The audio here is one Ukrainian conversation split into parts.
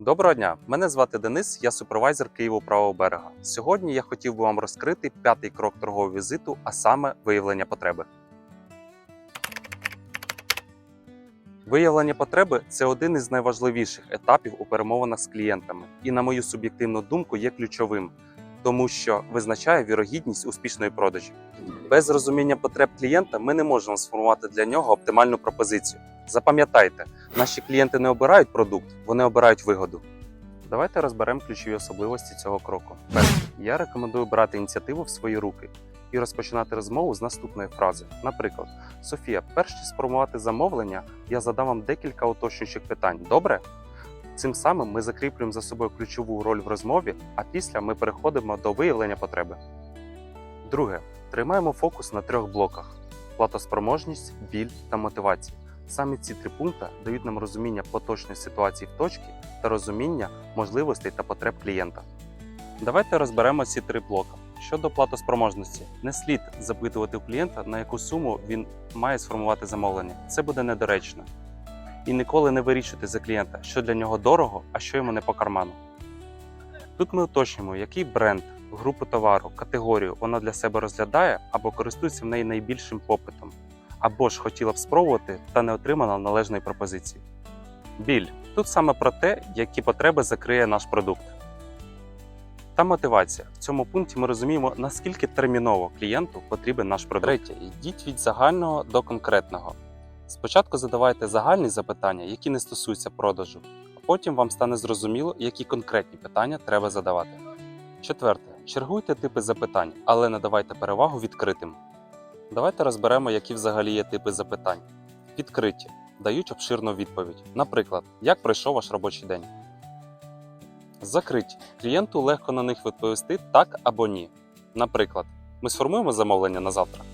Доброго дня! Мене звати Денис, я супервайзер Києву правого берега. Сьогодні я хотів би вам розкрити п'ятий крок торгового візиту, а саме виявлення потреби. Виявлення потреби це один із найважливіших етапів у перемовинах з клієнтами, і, на мою суб'єктивну думку, є ключовим, тому що визначає вірогідність успішної продажі. Без розуміння потреб клієнта ми не можемо сформувати для нього оптимальну пропозицію. Запам'ятайте, наші клієнти не обирають продукт, вони обирають вигоду. Давайте розберемо ключові особливості цього кроку. Перше, я рекомендую брати ініціативу в свої руки і розпочинати розмову з наступної фрази. Наприклад, Софія, перш ніж сформувати замовлення, я задам вам декілька уточнюючих питань. Добре? Цим самим ми закріплюємо за собою ключову роль в розмові, а після ми переходимо до виявлення потреби. Друге, тримаємо фокус на трьох блоках: платоспроможність, біль та мотивація. Саме ці три пункти дають нам розуміння поточної ситуації в точці та розуміння можливостей та потреб клієнта. Давайте розберемо ці три блоки. Щодо платоспроможності, не слід запитувати у клієнта, на яку суму він має сформувати замовлення. Це буде недоречно. І ніколи не вирішуйте за клієнта, що для нього дорого, а що йому не по карману. Тут ми уточнюємо, який бренд, групу товару, категорію вона для себе розглядає або користується в неї найбільшим попитом, або ж хотіла б спробувати та не отримала належної пропозиції. Біль тут саме про те, які потреби закриє наш продукт. Та мотивація. В цьому пункті ми розуміємо, наскільки терміново клієнту потрібен наш продукт. Третє, йдіть від загального до конкретного. Спочатку задавайте загальні запитання, які не стосуються продажу, а потім вам стане зрозуміло, які конкретні питання треба задавати. Четверте, чергуйте типи запитань, але не давайте перевагу відкритим. Давайте розберемо, які взагалі є типи запитань. Відкриті дають обширну відповідь. Наприклад, як пройшов ваш робочий день. Закриті клієнту легко на них відповісти так або ні. Наприклад, ми сформуємо замовлення на завтра.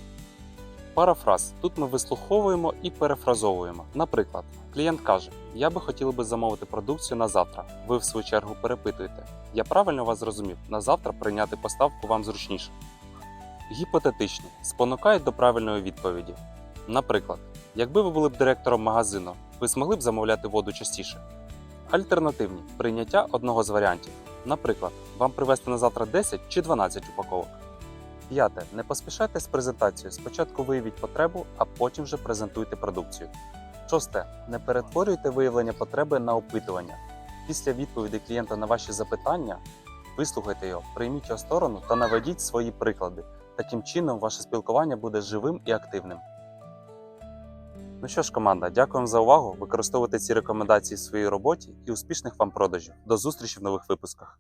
Парафраз. Тут ми вислуховуємо і перефразовуємо. Наприклад, клієнт каже: Я би хотів би замовити продукцію на завтра. Ви в свою чергу перепитуєте. Я правильно вас зрозумів, на завтра прийняти поставку вам зручніше. Гіпотетичні спонукають до правильної відповіді. Наприклад, якби ви були б директором магазину, ви змогли б замовляти воду частіше. Альтернативні прийняття одного з варіантів. Наприклад, вам привезти на завтра 10 чи 12 упаковок. П'яте. Не поспішайте з презентацією. Спочатку виявіть потребу, а потім вже презентуйте продукцію. Шосте. Не перетворюйте виявлення потреби на опитування. Після відповіді клієнта на ваші запитання вислухайте його, прийміть його сторону та наведіть свої приклади. Таким чином, ваше спілкування буде живим і активним. Ну що ж, команда, дякуємо за увагу. Використовуйте ці рекомендації в своїй роботі і успішних вам продажів. До зустрічі в нових випусках.